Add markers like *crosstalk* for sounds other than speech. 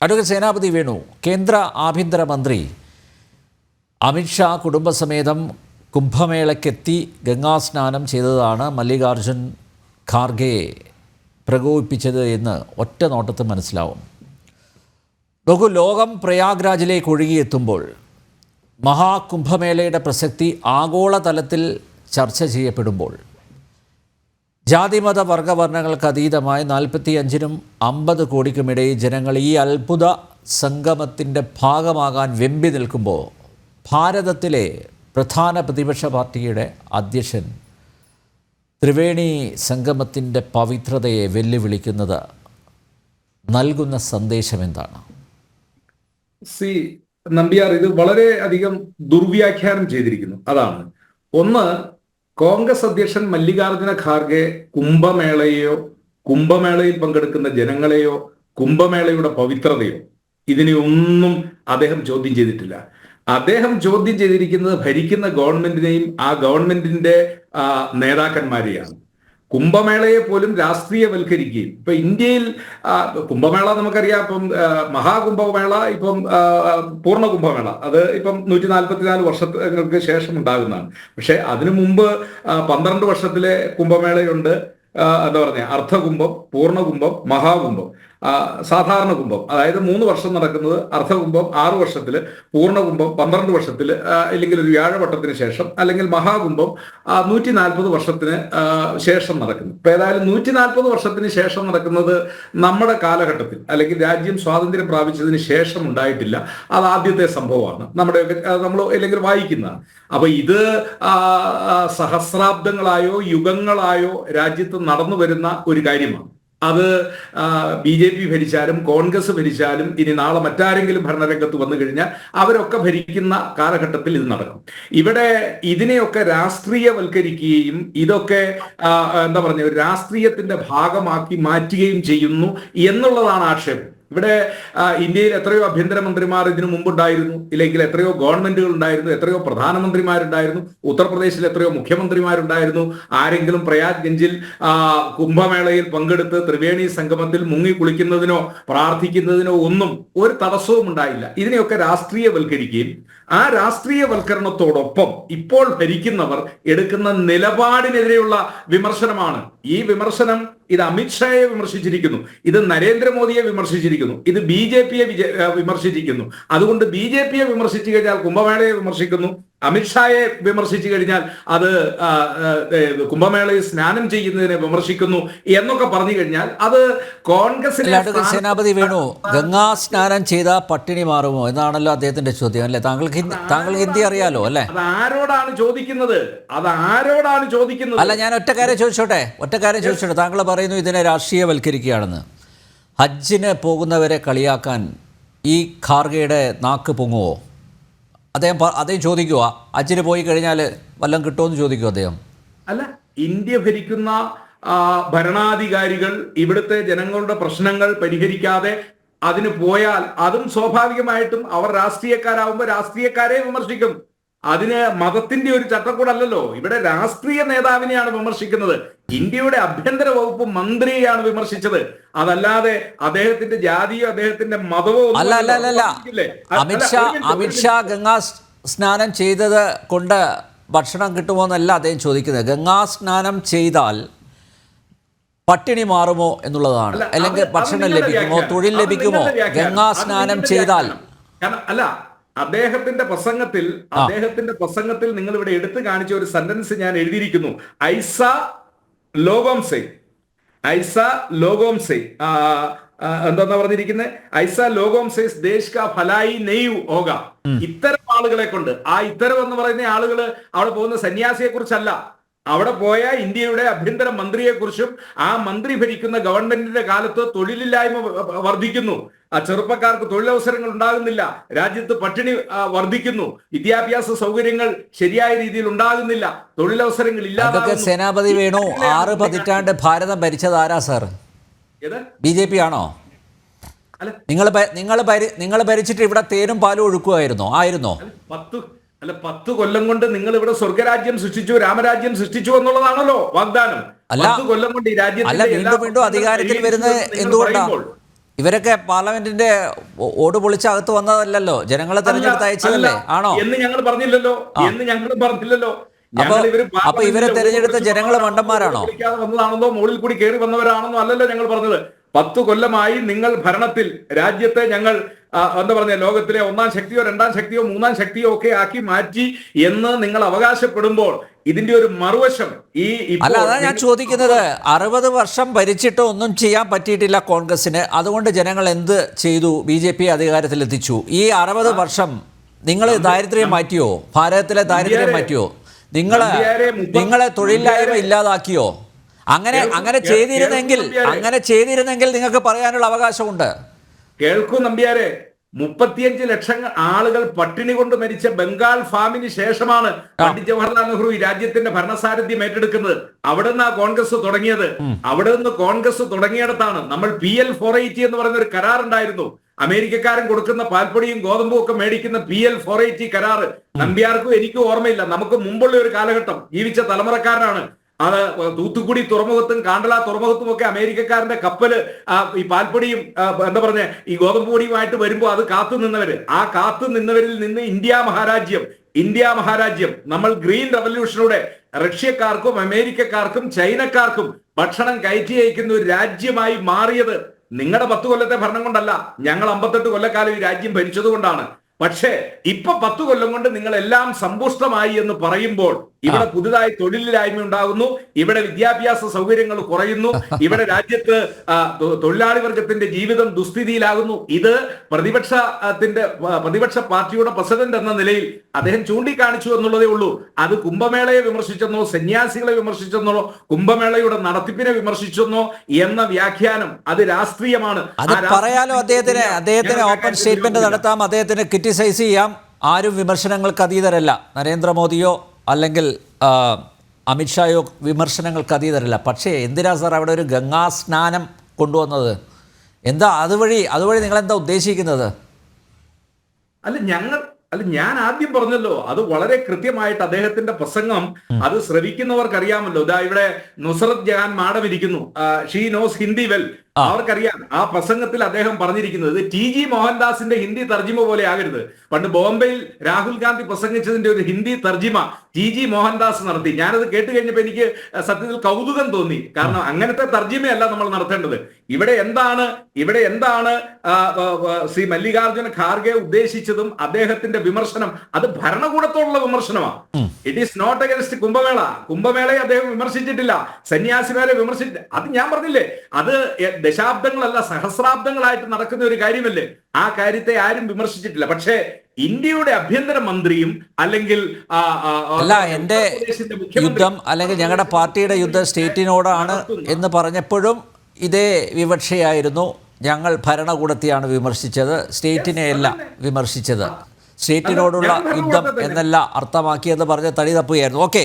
Advocate സേനാപതി വേണു കേന്ദ്ര ആഭ്യന്തരമന്ത്രി അമിത്ഷാ കുടുംബസമേതം കുംഭമേളയ്ക്കെത്തി ഗംഗാസ്നാനം ചെയ്തതാണ് മല്ലികാർജുൻ ഖാർഗെയെ പ്രകോപിപ്പിച്ചത് എന്ന് ഒറ്റ നോട്ടത്തിൽ മനസ്സിലാവും. നോക്കൂ ലോകം പ്രയാഗ്രാജിലേക്ക് ഒഴുകിയെത്തുമ്പോൾ മഹാകുംഭമേളയുടെ പ്രസക്തി ആഗോളതലത്തിൽ ചർച്ച ചെയ്യപ്പെടുമ്പോൾ ജാതിമത വർഗവർണങ്ങൾക്ക് അതീതമായി നാൽപ്പത്തി അഞ്ചിനും അമ്പത് കോടിക്കുമിടയിൽ ജനങ്ങൾ ഈ അത്ഭുത സംഗമത്തിന്റെ ഭാഗമാകാൻ വെമ്പി നിൽക്കുമ്പോൾ ഭാരതത്തിലെ പ്രധാന പ്രതിപക്ഷ പാർട്ടിയുടെ അധ്യക്ഷൻ ത്രിവേണി സംഗമത്തിന്റെ പവിത്രതയെ വെല്ലുവിളിക്കുന്നത് നൽകുന്ന സന്ദേശം എന്താണ് സി നമ്പിയാർ ഇത് വളരെ അധികം ദുർവ്യാഖ്യാനം ചെയ്തിരിക്കുന്നു. അതാണ്. ഒന്ന് കോൺഗ്രസ് അധ്യക്ഷൻ മല്ലികാർജുന ഖാർഗെ കുംഭമേളയെയോ കുംഭമേളയിൽ പങ്കെടുക്കുന്ന ജനങ്ങളെയോ കുംഭമേളയുടെ പവിത്രതയോ ഇതിനെ ഒന്നും അദ്ദേഹം ചോദ്യം ചെയ്തിട്ടില്ല. അദ്ദേഹം ചോദ്യം ചെയ്തിരിക്കുന്നത് ഭരിക്കുന്ന ഗവൺമെന്റിനെയും ആ ഗവൺമെന്റിന്റെ നേതാക്കന്മാരെയാണ്. കുംഭമേളയെ പോലും രാഷ്ട്രീയവൽക്കരിക്കുകയും. ഇപ്പൊ ഇന്ത്യയിൽ കുംഭമേള നമുക്കറിയാം ഇപ്പം മഹാകുംഭമേള ഇപ്പം പൂർണ കുംഭമേള അത് ഇപ്പം നൂറ്റി നാൽപ്പത്തിനാല് വർഷങ്ങൾക്ക് ശേഷം ഉണ്ടാകുന്നതാണ് പക്ഷെ അതിനു മുമ്പ് പന്ത്രണ്ട് വർഷത്തിലെ കുംഭമേളയുണ്ട്. എന്താ പറഞ്ഞ? അർദ്ധകുംഭം പൂർണകുംഭം മഹാകുംഭം. സാധാരണ കുംഭം അതായത് മൂന്ന് വർഷം നടക്കുന്നത് അർദ്ധകുംഭം ആറ് വർഷത്തിൽ പൂർണകുംഭം പന്ത്രണ്ട് വർഷത്തിൽ അല്ലെങ്കിൽ ഒരു വ്യാഴവട്ടത്തിന് ശേഷം അല്ലെങ്കിൽ മഹാകുംഭം നൂറ്റി നാൽപ്പത് വർഷത്തിന് ശേഷം നടക്കുന്നു. ഇപ്പൊ ഏതായാലും നൂറ്റി നാൽപ്പത് വർഷത്തിന് ശേഷം നടക്കുന്നത് നമ്മുടെ കാലഘട്ടത്തിൽ അല്ലെങ്കിൽ രാജ്യം സ്വാതന്ത്ര്യം പ്രാപിച്ചതിന് ശേഷം ഉണ്ടായിട്ടില്ല. അത് ആദ്യത്തെ സംഭവമാണ്. നമ്മുടെ നമ്മൾ അല്ലെങ്കിൽ വായിക്കുന്നതാണ്. അപ്പൊ ഇത് സഹസ്രാബ്ദങ്ങളായോ യുഗങ്ങളായോ രാജ്യത്ത് നടന്നു വരുന്ന ഒരു കാര്യമാണ്. അത് ബി ജെ പി ഭരിച്ചാലും കോൺഗ്രസ് ഭരിച്ചാലും ഇനി നാളെ മറ്റാരെങ്കിലും ഭരണരംഗത്ത് വന്നു കഴിഞ്ഞാൽ അവരൊക്കെ ഭരിക്കുന്ന കാലഘട്ടത്തിൽ ഇത് നടക്കും. ഇവിടെ ഇതിനെയൊക്കെ രാഷ്ട്രീയവൽക്കരിക്കുകയും ഇതൊക്കെ എന്താ പറഞ്ഞ രാഷ്ട്രീയത്തിന്റെ ഭാഗമാക്കി മാറ്റുകയും ചെയ്യുന്നു എന്നുള്ളതാണ് ആക്ഷേപം. ഇവിടെ ഇന്ത്യയിൽ എത്രയോ ആഭ്യന്തരമന്ത്രിമാർ ഇതിനു മുമ്പുണ്ടായിരുന്നു. ഇല്ലെങ്കിൽ എത്രയോ ഗവൺമെന്റുകൾ ഉണ്ടായിരുന്നു എത്രയോ പ്രധാനമന്ത്രിമാരുണ്ടായിരുന്നു. ഉത്തർപ്രദേശിൽ എത്രയോ മുഖ്യമന്ത്രിമാരുണ്ടായിരുന്നു. ആരെങ്കിലും പ്രയാഗ് ഗഞ്ചിൽ കുംഭമേളയിൽ പങ്കെടുത്ത് ത്രിവേണി സംഗമത്തിൽ മുങ്ങി കുളിക്കുന്നതിനോ പ്രാർത്ഥിക്കുന്നതിനോ ഒന്നും ഒരു തടസ്സവും ഉണ്ടായില്ല. ഇതിനെയൊക്കെ രാഷ്ട്രീയവൽക്കരിക്കുകയും ആ രാഷ്ട്രീയവൽക്കരണത്തോടൊപ്പം ഇപ്പോൾ ഭരിക്കുന്നവർ എടുക്കുന്ന നിലപാടിനെതിരെയുള്ള വിമർശനമാണ്. ഈ വിമർശനം ഇത് അമിത്ഷായെ വിമർശിച്ചിരിക്കുന്നു. ഇത് നരേന്ദ്രമോദിയെ വിമർശിച്ചിരിക്കുന്നു. ഇത് ബി ജെ പിയെ വിമർശിച്ചിരിക്കുന്നു. അതുകൊണ്ട് ബി ജെ പിയെ വിമർശിച്ചു കഴിഞ്ഞാൽ കുംഭമേളയെ വിമർശിക്കുന്നു. അമിത്ഷായെ വിമർശിച്ചു കഴിഞ്ഞാൽ അത് കുംഭമേളയിൽ സ്നാനം ചെയ്യുന്നതിനെ വിമർശിക്കുന്നു എന്നൊക്കെ പറഞ്ഞു കഴിഞ്ഞാൽ അത് കോൺഗ്രസിലെ സേനാപതി വേണു. ഗംഗാ സ്നാനം ചെയ്ത പട്ടിണി മാറുമോ? എന്നാണല്ലോ അദ്ദേഹത്തിന്റെ ചോദ്യം അല്ലേ? താങ്കൾക്ക് താങ്കൾക്ക് ഹിന്ദി അറിയാലോ അല്ലേ? അത് ആരോടാണ് ചോദിക്കുന്നത്? അത് ആരോടാണ് ചോദിക്കുന്നത്? അല്ല ഞാൻ ഒറ്റക്കാരെ ചോദിച്ചോട്ടെ? ഒറ്റക്കാരെ ചോദിച്ചോട്ടെ? താങ്കൾ പറയുന്നു ഇതിനെ രാഷ്ട്രീയവൽക്കരിക്കുകയാണെന്ന്. ഹജ്ജിന് പോകുന്നവരെ കളിയാക്കാൻ ഈ ഖാർഗയുടെ നാക്ക് പൊങ്ങുമോ അദ്ദേഹം അദ്ദേഹം ചോദിക്കുക ഹജ്ജിന് പോയി കഴിഞ്ഞാൽ വല്ലതും കിട്ടുമെന്ന് ചോദിക്കുമോ അദ്ദേഹം. അല്ല ഇന്ത്യ ഭരിക്കുന്ന ഭരണാധികാരികൾ ഇവിടുത്തെ ജനങ്ങളുടെ പ്രശ്നങ്ങൾ പരിഹരിക്കാതെ അതിന് പോയാൽ അതും സ്വാഭാവികമായിട്ടും അവർ രാഷ്ട്രീയക്കാരാവുമ്പോൾ രാഷ്ട്രീയക്കാരെ വിമർശിക്കും. അതിന് മതത്തിന്റെ ഒരു ചട്ടക്കൂടല്ലല്ലോ. ഇവിടെ രാഷ്ട്രീയ നേതാവിനെയാണ് വിമർശിക്കുന്നത്. ഇന്ത്യയുടെ ആഭ്യന്തര വകുപ്പ് മന്ത്രിയെയാണ് വിമർശിച്ചത്. അതല്ലാതെ അദ്ദേഹത്തിന്റെ ജാതിയോ അദ്ദേഹത്തിന്റെ മതമോ അല്ല അല്ല അല്ല? അമിത്ഷാ അമിത്ഷാ ഗംഗാ സ്നാനം ചെയ്തത് കൊണ്ട് ഭക്ഷണം കിട്ടുമോ എന്നല്ല അദ്ദേഹം ചോദിക്കുന്നത്. ഗംഗാ സ്നാനം ചെയ്താൽ പട്ടിണി മാറുമോ എന്നുള്ളതാണ്. അല്ലെങ്കിൽ ഭക്ഷണം ലഭിക്കുമോ. തൊഴിൽ ലഭിക്കുമോ? ഗംഗാ സ്നാനം ചെയ്താൽ. അല്ല അദ്ദേഹത്തിന്റെ പ്രസംഗത്തിൽ അദ്ദേഹത്തിന്റെ പ്രസംഗത്തിൽ നിങ്ങൾ ഇവിടെ എടുത്തു കാണിച്ച ഒരു സെന്റൻസ് ഞാൻ എഴുതിയിരിക്കുന്നു. ഐസ ലോകോംസെ ഐസ ലോകോംസെ എന്താ പറഞ്ഞിരിക്കുന്നത് ഐസ ലോകോംസേസ് ദേശ് കാ ഫലായി നെയ്യു ഓക ഇത്തരം ആളുകളെ കൊണ്ട് ആ ഇത്തരം എന്ന് പറയുന്ന ആളുകൾ അവിടെ പോകുന്ന സന്യാസിയെ കുറിച്ചല്ല അവിടെ പോയ ഇന്ത്യയുടെ ആഭ്യന്തര മന്ത്രിയെ കുറിച്ചും ആ മന്ത്രി ഭരിക്കുന്ന ഗവൺമെന്റിന്റെ കാലത്ത് തൊഴിലില്ലായ്മ വർദ്ധിക്കുന്നു. ആ ചെറുപ്പക്കാർക്ക് തൊഴിലവസരങ്ങൾ ഉണ്ടാകുന്നില്ല. രാജ്യത്ത് പട്ടിണി വർദ്ധിക്കുന്നു. വിദ്യാഭ്യാസ സൗകര്യങ്ങൾ ശരിയായ രീതിയിൽ ഉണ്ടാകുന്നില്ല. തൊഴിലവസരങ്ങൾ ഇല്ലാതെ സേനാപതി വേണു. ആറ് പതിറ്റാണ്ട് ഭാരതം ഭരിച്ചത് ആരാ സാർ? ഏത്? ബി ജെ പി ആണോ? അല്ല. നിങ്ങൾ നിങ്ങൾ നിങ്ങൾ ഭരിച്ചിട്ട് ഇവിടെ തേനും പാലും ഒഴുക്കുമായിരുന്നോ? ആയിരുന്നോ? പത്ത് അല്ല പത്ത് കൊല്ലം കൊണ്ട് നിങ്ങൾ ഇവിടെ സ്വർഗരാജ്യം സൃഷ്ടിച്ചു രാമരാജ്യം സൃഷ്ടിച്ചു എന്നുള്ളതാണല്ലോ വാഗ്ദാനം. പത്ത് കൊല്ലം കൊണ്ട് ഈ രാജ്യത്തിന്റെ വീണ്ടും വീണ്ടും അധികാരത്തിൽ വരുന്നത് എന്തുകൊണ്ടാണ്? ഇവരൊക്കെ പാർലമെന്റിന്റെ ഓട് പൊളിച്ച് അകത്ത് വന്നതല്ലല്ലോ. ജനങ്ങളെ തെരഞ്ഞെടുത്ത് അയച്ചതല്ലേ? ആണോ? എന്ന് ഞങ്ങൾ പറഞ്ഞില്ലല്ലോ. എന്ന് ഞങ്ങൾ പറഞ്ഞില്ലല്ലോ. അപ്പൊ- ഇവർ തെരഞ്ഞെടുത്ത ജനങ്ങളെ മണ്ടന്മാരാണോ? വന്നതാണെന്നോ മുകളിൽ കൂടി കയറി വന്നവരാണെന്നോ അല്ലല്ലോ ഞങ്ങൾ പറഞ്ഞത്. പത്തു കൊല്ലമായി നിങ്ങൾ ഭരണത്തിൽ രാജ്യത്തെ ഞങ്ങൾ എന്താ പറഞ്ഞ ലോകത്തിലെ ഒന്നാം ശക്തിയോ രണ്ടാം ശക്തിയോ മൂന്നാം ശക്തിയോ ഒക്കെ ആക്കി മാറ്റി എന്ന് നിങ്ങൾ അവകാശപ്പെടുമ്പോൾ ഇതിന്റെ ഒരു മറുവശം ഈ അല്ല അതാ ഞാൻ ചോദിക്കുന്നത്. അറുപത് വർഷം ഭരിച്ചിട്ട് ഒന്നും ചെയ്യാൻ പറ്റിയിട്ടില്ല കോൺഗ്രസിന് അതുകൊണ്ട് ജനങ്ങൾ എന്ത് ചെയ്തു? ബി ജെ പി അധികാരത്തിലെത്തിച്ചു. ഈ അറുപത് വർഷം നിങ്ങൾ ദാരിദ്ര്യം മാറ്റിയോ? ഭാരതത്തിലെ ദാരിദ്ര്യം മാറ്റിയോ? നമ്പ്യാരെ നിങ്ങളെ തൊഴിലില്ലായ്മ ഇല്ലാതാക്കിയോ? അങ്ങനെ അങ്ങനെ ചെയ്തിരുന്നെങ്കിൽ അങ്ങനെ ചെയ്തിരുന്നെങ്കിൽ നിങ്ങൾക്ക് പറയാനുള്ള അവകാശമുണ്ട്. കേൾക്കൂ നമ്പ്യാരെ മുപ്പത്തിയഞ്ച് ലക്ഷം ആളുകൾ പട്ടിണി കൊണ്ട് മരിച്ച ബംഗാൾ ഫാമിന് ശേഷമാണ് പണ്ഡിറ്റ് ജവഹർലാൽ നെഹ്റു ഈ രാജ്യത്തിന്റെ ഭരണസാരഥ്യം ഏറ്റെടുക്കുന്നത്. അവിടെ നിന്നാ കോൺഗ്രസ് തുടങ്ങിയത്. അവിടെ നിന്ന് കോൺഗ്രസ് തുടങ്ങിയിടത്താണ് നമ്മൾ പി എൽ ഫോർ എയ്റ്റി എന്ന് പറയുന്ന ഒരു കരാർ ഉണ്ടായിരുന്നു അമേരിക്കക്കാരൻ കൊടുക്കുന്ന പാൽപ്പൊടിയും ഗോതമ്പും ഒക്കെ മേടിക്കുന്ന പി എൽ ഫോർ എയ്റ്റി കരാറ്. നമ്പ്യാർക്കും എനിക്കും ഓർമ്മയില്ല. നമുക്ക് മുമ്പുള്ള ഒരു കാലഘട്ടം. ജീവിച്ച തലമുറക്കാരനാണ്. അത് തൂത്തുക്കുടി തുറമുഖത്തും കാണ്ടള തുറമുഖത്തും ഒക്കെ അമേരിക്കക്കാരന്റെ കപ്പൽ ഈ പാൽപ്പൊടിയും എന്താ പറഞ്ഞ ഈ ഗോതമ്പ് പൊടിയുമായിട്ട് വരുമ്പോൾ അത് കാത്തു നിന്നവര്. ആ കാത്തു നിന്നവരിൽ നിന്ന് ഇന്ത്യ മഹാരാജ്യം ഇന്ത്യ മഹാരാജ്യം നമ്മൾ ഗ്രീൻ റവല്യൂഷനിലൂടെ റഷ്യക്കാർക്കും അമേരിക്കക്കാർക്കും ചൈനക്കാർക്കും ഭക്ഷണം കയറ്റി അയക്കുന്ന ഒരു രാജ്യമായി മാറിയത് നിങ്ങളുടെ പത്ത് കൊല്ലത്തെ ഭരണം കൊണ്ടല്ല. ഞങ്ങൾ അമ്പത്തെട്ട് കൊല്ലക്കാലം ഈ രാജ്യം ഭരിച്ചത് കൊണ്ടാണ് പക്ഷേ ഇപ്പൊ പത്തു കൊല്ലം കൊണ്ട് നിങ്ങൾ എല്ലാം സമ്പുഷ്ടമായി എന്ന് പറയുമ്പോൾ ഇവിടെ പുതുതായി തൊഴിലില്ലായ്മ ഉണ്ടാകുന്നു. ഇവിടെ വിദ്യാഭ്യാസ സൗകര്യങ്ങൾ കുറയുന്നു. ഇവിടെ *laughs* രാജ്യത്ത് തൊഴിലാളി വർഗത്തിന്റെ ജീവിതം ദുസ്ഥിതിയിലാകുന്നു. ഇത് പ്രതിപക്ഷത്തിന്റെ പ്രതിപക്ഷ പാർട്ടിയുടെ പ്രസിഡന്റ് എന്ന നിലയിൽ അദ്ദേഹം ചൂണ്ടിക്കാണിച്ചു എന്നുള്ളതേ ഉള്ളൂ. അത് കുംഭമേളയെ വിമർശിച്ചെന്നോ സന്യാസികളെ വിമർശിച്ചെന്നോ കുംഭമേളയുടെ നടത്തിപ്പിനെ വിമർശിച്ചെന്നോ എന്ന വ്യാഖ്യാനം അത് രാഷ്ട്രീയമാണ്. പറയാലോ അദ്ദേഹത്തിന് അദ്ദേഹത്തിന് ഓപ്പൺ സ്റ്റേറ്റ്മെന്റ് നടത്താം അദ്ദേഹത്തിന് ക്രിറ്റിസൈസ് ചെയ്യാം. ആരും വിമർശനങ്ങൾക്ക് അതീതരല്ല. നരേന്ദ്രമോദിയോ അല്ലെങ്കിൽ അമിത്ഷായോ വിമർശനങ്ങൾക്ക് അതീതരല്ല. പക്ഷേ എന്തിനാ സാർ അവിടെ ഒരു ഗംഗാ സ്നാനം കൊണ്ടുവന്നത്? എന്താ അതുവഴി അതുവഴി നിങ്ങൾ എന്താ ഉദ്ദേശിക്കുന്നത്? അല്ല ഞങ്ങൾ അല്ല ഞാൻ ആദ്യം പറഞ്ഞല്ലോ അത് വളരെ കൃത്യമായിട്ട് അദ്ദേഹത്തിന്റെ പ്രസംഗം അത് ശ്രവിക്കുന്നവർക്ക് അറിയാമല്ലോ ഇതാ ഇവിടെ നുസറത് ജഹാൻ മാഡം ഇരിക്കുന്നു. She knows Hindi well. അവർക്കറിയാം ആ പ്രസംഗത്തിൽ അദ്ദേഹം പറഞ്ഞിരിക്കുന്നത് ടി ജി മോഹൻദാസിന്റെ ഹിന്ദി തർജിമ പോലെ ആകരുത്. പണ്ട് ബോംബെയിൽ രാഹുൽ ഗാന്ധി പ്രസംഗിച്ചതിന്റെ ഒരു ഹിന്ദി തർജിമ ടി ജി മോഹൻദാസ് നടത്തി. ഞാനത് കേട്ട് കഴിഞ്ഞപ്പോൾ എനിക്ക് സത്യത്തിൽ കൗതുകം തോന്നി. കാരണം അങ്ങനത്തെ തർജിമയല്ല നമ്മൾ നടത്തേണ്ടത്. ഇവിടെ എന്താണ് ഇവിടെ എന്താണ് ശ്രീ മല്ലികാർജുന ഖാർഗെ ഉദ്ദേശിച്ചതും അദ്ദേഹത്തിന്റെ വിമർശനം അത് ഭരണകൂടത്തോടുള്ള വിമർശനമാണ് it is not against Kumbh Mela. കുംഭമേളയെ അദ്ദേഹം വിമർശിച്ചിട്ടില്ല. സന്യാസിമാരെ വിമർശിച്ചിട്ട് അത് ഞാൻ പറഞ്ഞില്ലേ? അത് ദശാബ്ദങ്ങളല്ല സഹസ്രാബ്ദങ്ങളായിട്ട് നടക്കുന്ന ഒരു കാര്യമല്ലേ? ആ കാര്യത്തെ ആരും വിമർശിച്ചിട്ടില്ല. പക്ഷേ ഇന്ത്യയുടെ ആഭ്യന്തര മന്ത്രിയും അല്ലെങ്കിൽ അല്ല എന്റെ യുദ്ധം അല്ലെങ്കിൽ ഞങ്ങളുടെ പാർട്ടിയുടെ യുദ്ധം സ്റ്റേറ്റിനോടാണ് എന്ന് പറഞ്ഞപ്പോഴും ഇതേ വിവക്ഷയായിരുന്നു. ഞങ്ങൾ ഭരണകൂടത്തെയാണ് വിമർശിച്ചത് സ്റ്റേറ്റിനെയല്ല വിമർശിച്ചത്. സ്റ്റേറ്റിനോടുള്ള യുദ്ധം. എന്നല്ല അർത്ഥമാക്കിയെന്ന് പറഞ്ഞ് തടി തപ്പുകയായിരുന്നു. ഓക്കെ